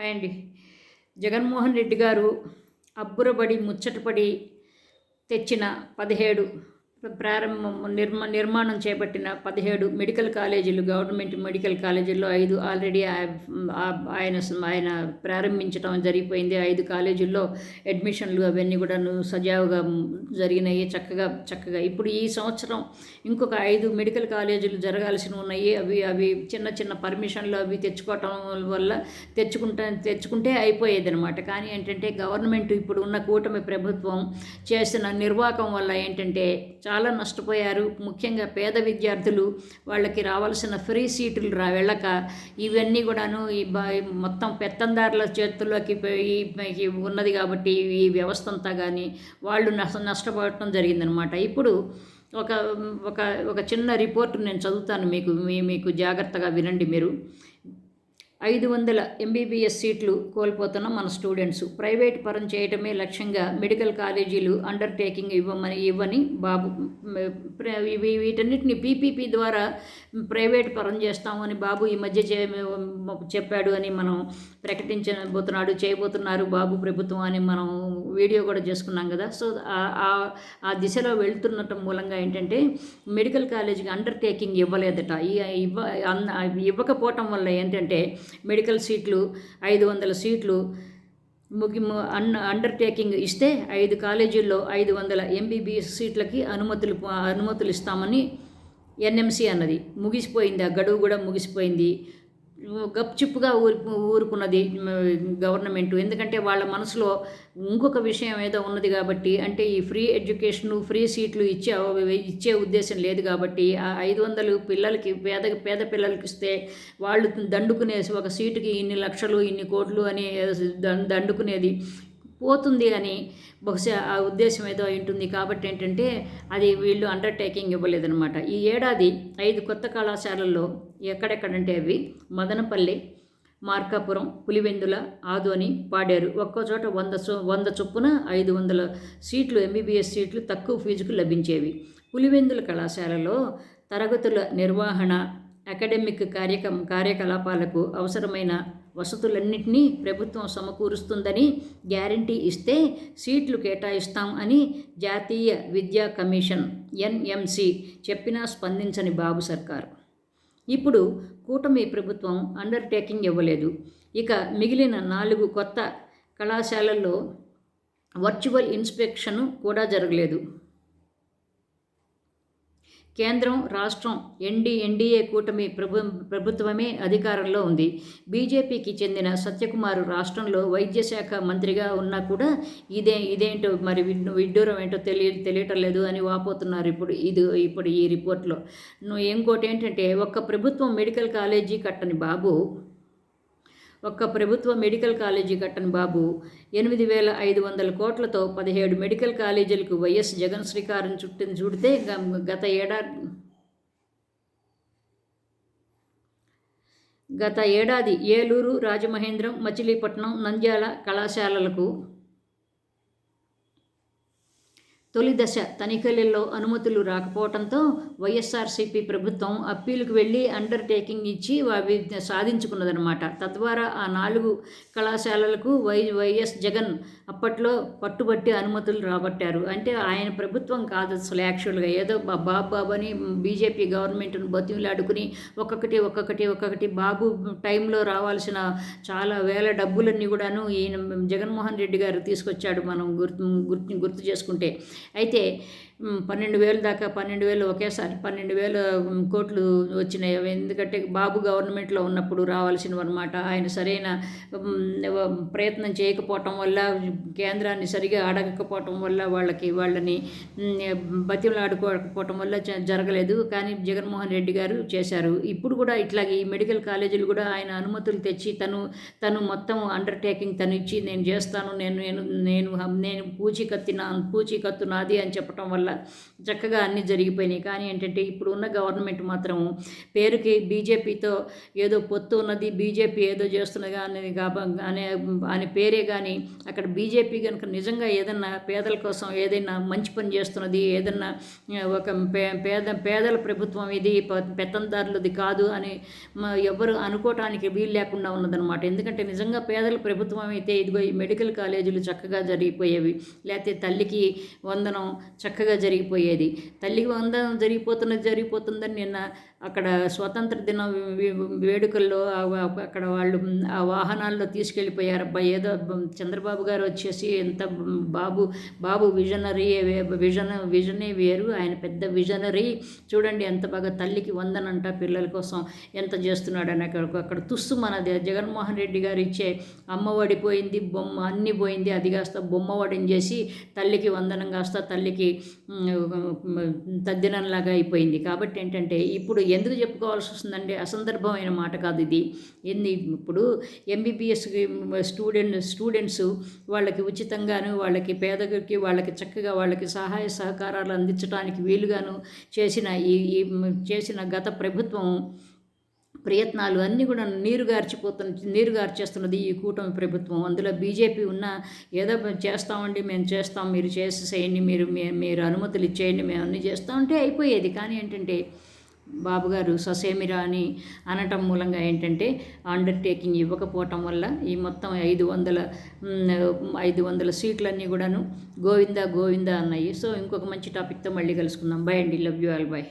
Hi అండి. జగన్మోహన్ రెడ్డి గారు అబ్బురబడి ముచ్చటపడి తెచ్చిన పదిహేడు ప్రారంభం నిర్మా నిర్మాణం చేపట్టిన పదిహేడు మెడికల్ కాలేజీలు గవర్నమెంట్ మెడికల్ కాలేజీల్లో ఐదు ఆల్రెడీ ఆయన ఆయన ప్రారంభించడం జరిగిపోయింది. ఐదు కాలేజీల్లో అడ్మిషన్లు అవన్నీ కూడా సజావుగా జరిగినాయి చక్కగా చక్కగా. ఇప్పుడు ఈ సంవత్సరం ఇంకొక ఐదు మెడికల్ కాలేజీలు జరగాల్సి ఉన్నాయి. అవి అవి చిన్న చిన్న పర్మిషన్లు అవి తెచ్చుకోవటం వల్ల తెచ్చుకుంటా తెచ్చుకుంటే అయిపోయేది అనమాట కానీ ఏంటంటే గవర్నమెంట్ ఇప్పుడు ఉన్న కూటమి ప్రభుత్వం చేసిన నిర్వాహకం వల్ల ఏంటంటే చాలా నష్టపోయారు. ముఖ్యంగా పేద విద్యార్థులు వాళ్ళకి రావాల్సిన ఫ్రీ సీటులు రా వెళ్ళక ఇవన్నీ కూడాను ఈ మొత్తం పెత్తందారుల చేతుల్లోకి పోయి ఉన్నది కాబట్టి ఈ వ్యవస్థ అంతా కానీ వాళ్ళు నష్ట నష్టపోవటం జరిగిందనమాట. ఇప్పుడు ఒక ఒక ఒక చిన్న రిపోర్ట్ నేను చదువుతాను మీకు మీకు జాగ్రత్తగా వినండి మీరు. ఐదు వందల ఎంబీబీఎస్ సీట్లు కోల్పోతున్న మన స్టూడెంట్స్. ప్రైవేట్ పరం చేయటమే లక్ష్యంగా మెడికల్ కాలేజీలు అండర్టేకింగ్ ఇవ్వమని ఇవ్వని బాబు వీటన్నిటిని పీపీపీ ద్వారా ప్రైవేట్ పరం చేస్తామని బాబు ఈ మధ్య చెప్పాడు అని మనం ప్రకటించబోతున్నాడు చేయబోతున్నారు బాబు ప్రభుత్వం అని మనం వీడియో కూడా చేసుకున్నాం కదా. సో ఆ దిశలో వెళ్తున్నటం మూలంగా ఏంటంటే మెడికల్ కాలేజీకి అండర్టేకింగ్ ఇవ్వలేదట. ఇవ్వ ఇవ్వకపోవటం వల్ల ఏంటంటే మెడికల్ సీట్లు ఐదు వందల సీట్లు ముగి అన్ అండర్టేకింగ్ ఇస్తే ఐదు కాలేజీల్లో ఐదు వందల ఎంబీబీఎస్ సీట్లకి అనుమతులు అనుమతులు ఇస్తామని ఎన్ఎంసీ అన్నది. ముగిసిపోయింది. ఆ గడువు కూడా ముగిసిపోయింది. గప్చిప్పుగా ఊరు ఊరుకున్నది గవర్నమెంట్. ఎందుకంటే వాళ్ళ మనసులో ఇంకొక విషయం ఏదో ఉన్నది కాబట్టి అంటే ఈ ఫ్రీ ఎడ్యుకేషను ఫ్రీ సీట్లు ఇచ్చే ఇచ్చే ఉద్దేశం లేదు కాబట్టి ఆ ఐదు వందలు పిల్లలకి పేద పేద పిల్లలకి ఇస్తే వాళ్ళు దండుకునేసి ఒక సీటుకి ఇన్ని లక్షలు ఇన్ని కోట్లు అని దండుకునేది. పోతుంది అని బహుశా ఆ ఉద్దేశం ఏదో ఉంటుంది కాబట్టి ఏంటంటే అది వీళ్ళు అండర్టేకింగ్ ఇవ్వలేదనమాట ఈ ఏడాది ఐదు కొత్త కళాశాలల్లో ఎక్కడెక్కడంటే అవి మదనపల్లి మార్కాపురం పులివెందుల ఆదోని పాడారు. ఒక్కో చోట వంద వంద చొప్పున ఐదు వందల సీట్లు ఎంబీబీఎస్ సీట్లు తక్కువ ఫీజుకు లభించేవి. పులివెందుల కళాశాలలో తరగతుల నిర్వహణ అకాడమిక్ కార్యక్రమ కార్యకలాపాలకు అవసరమైన వసతులన్నింటినీ ప్రభుత్వం సమకూరుస్తుందని గ్యారంటీ ఇస్తే సీట్లు కేటాయిస్తాం అని జాతీయ విద్యా కమిషన్ ఎన్ఎంసి చెప్పినా స్పందించని బాబు సర్కారు. ఇప్పుడు కూటమి ప్రభుత్వం అండర్టేకింగ్ ఇవ్వలేదు. ఇక మిగిలిన నాలుగు కొత్త కళాశాలల్లో వర్చువల్ ఇన్స్పెక్షన్ కూడా జరగలేదు. కేంద్రం రాష్ట్రం ఎన్డీ ఎన్డీఏ కూటమి ప్రభు ప్రభుత్వమే అధికారంలో ఉంది. బీజేపీకి చెందిన సత్యకుమార్ రాష్ట్రంలో వైద్య శాఖ మంత్రిగా ఉన్నా కూడా ఇదే ఇదేంటో మరి విడ్డూరం ఏంటో తెలియ తెలియటం లేదు అని వాపోతున్నారు ఇప్పుడు ఇది ఇప్పుడు ఈ రిపోర్ట్లో. ఇంకోటి ఏంటంటే ఒక్క ప్రభుత్వం మెడికల్ కాలేజీ కట్టని బాబు ఒక్క ప్రభుత్వ మెడికల్ కాలేజీ కట్టని బాబు. ఎనిమిది వేల ఐదు వందల కోట్లతో పదిహేడు మెడికల్ కాలేజీలకు వైఎస్ జగన్ శ్రీకారం చుట్టిన చూడితే గత ఏడాది గత ఏడాది ఏలూరు రాజమహేంద్రం మచిలీపట్నం నంద్యాల కళాశాలలకు తొలి దశ తనిఖీలలో అనుమతులు రాకపోవడంతో వైఎస్ఆర్సీపీ ప్రభుత్వం అప్పీలుకు వెళ్ళి అండర్టేకింగ్ ఇచ్చి అవి సాధించుకున్నదనమాట తద్వారా ఆ నాలుగు కళాశాలలకు వై వైఎస్ జగన్ అప్పట్లో పట్టుబట్టి అనుమతులు రాబట్టారు. అంటే ఆయన ప్రభుత్వం కాదు అసలు యాక్చువల్గా ఏదో బాబు బాబు అని బీజేపీ గవర్నమెంట్ను బతిమిలాడుకుని ఒక్కొక్కటి ఒక్కొక్కటి ఒక్కొక్కటి బాబు టైంలో రావాల్సిన చాలా వేల డబ్బులన్నీ కూడాను ఈయన జగన్మోహన్ రెడ్డి గారు తీసుకొచ్చాడు మనం గుర్తు గుర్తు గుర్తు చేసుకుంటే. అయితే పన్నెండు వేలు దాకా పన్నెండు వేలు ఒకేసారి పన్నెండు వేల కోట్లు వచ్చినాయి. ఎందుకంటే బాబు గవర్నమెంట్లో ఉన్నప్పుడు రావాల్సినవన్నమాట. ఆయన సరైన ప్రయత్నం చేయకపోవటం వల్ల కేంద్రాన్ని సరిగా అడగకపోవటం వల్ల వాళ్ళకి వాళ్ళని బతిమలాడుకోకపోవటం వల్ల జరగలేదు. కానీ జగన్మోహన్ రెడ్డి గారు చేశారు. ఇప్పుడు కూడా ఇట్లాగే ఈ మెడికల్ కాలేజీలు కూడా ఆయన అనుమతులు తెచ్చి తను తను మొత్తం అండర్టేకింగ్ తను ఇచ్చి నేను చేస్తాను నేను నేను నేను నేను పూచీకత్తి నా నాది అని చెప్పటం వల్ల చక్కగా అన్నీ జరిగిపోయినాయి. కానీ ఏంటంటే ఇప్పుడు ఉన్న గవర్నమెంట్ మాత్రం పేరుకి బీజేపీతో ఏదో పొత్తు ఉన్నది బీజేపీ ఏదో చేస్తున్నది అనేది అనే అనే పేరే కానీ అక్కడ బీజేపీ కనుక నిజంగా ఏదన్నా పేదల కోసం ఏదైనా మంచి పని చేస్తున్నది ఏదన్నా ఒక పే- పేద పేదల ప్రభుత్వం ఇది పెత్తందారులది కాదు అని ఎవరు అనుకోవటానికి వీలు లేకుండా ఉన్నదనమాట ఎందుకంటే నిజంగా పేదల ప్రభుత్వం అయితే ఇదిగో ఈ మెడికల్ కాలేజీలు చక్కగా జరిగిపోయేవి. లేకపోతే తల్లికి వందనం చక్కగా జరిగిపోయేది. తల్లికి వందనం జరిగిపోతున్నది జరిగిపోతుందని నిన్న అక్కడ స్వతంత్ర దినం వేడుకల్లో అక్కడ వాళ్ళు ఆ వాహనాల్లో తీసుకెళ్ళిపోయారు అబ్బా ఏదో చంద్రబాబు గారు వచ్చేసి ఎంత బాబు బాబు విజనరీ విజన విజనే వేరు ఆయన పెద్ద విజనరీ. చూడండి ఎంత బాగా తల్లికి వందనంట పిల్లల కోసం ఎంత చేస్తున్నాడు అని అక్కడ అక్కడ తుస్సు మనది. జగన్మోహన్ రెడ్డి గారు ఇచ్చే అమ్మఒడి పోయింది బొమ్మ అన్నీ పోయింది. అది కాస్త బొమ్మ వడిని చేసి తల్లికి వందనం కాస్త తల్లికి తద్దినంలాగా అయిపోయింది. కాబట్టి ఏంటంటే ఇప్పుడు ఎందుకు చెప్పుకోవాల్సి వస్తుందంటే అసందర్భమైన మాట కాదు ఇది. ఎన్ని ఇప్పుడు ఎంబీబీఎస్ స్టూడెంట్ స్టూడెంట్స్ వాళ్ళకి ఉచితంగాను వాళ్ళకి పేదకి వాళ్ళకి చక్కగా వాళ్ళకి సహాయ సహకారాలు అందించడానికి వీలుగాను చేసిన ఈ చేసిన గత ప్రభుత్వం ప్రయత్నాలు అన్నీ కూడా నీరు గార్చిపోతున్న నీరు గార్చేస్తున్నది ఈ కూటమి ప్రభుత్వం. అందులో బీజేపీ ఉన్న ఏదో చేస్తామండి మేము చేస్తాం మీరు చేసేసేయండి మీరు మే- మీరు అనుమతులు ఇచ్చేయండి మేము అన్నీ చేస్తామంటే అయిపోయేది. కానీ ఏంటంటే బాబుగారు ససేమిరా అని అనటం మూలంగా ఏంటంటే అండర్టేకింగ్ ఇవ్వకపోవటం వల్ల ఈ మొత్తం ఐదు వందల ఐదు వందల సీట్లన్నీ కూడాను గోవిందా గోవిందా అన్నాయి. సో ఇంకొక మంచి టాపిక్తో మళ్ళీ కలుసుకుందాం. బై అండి. Love you all. బై.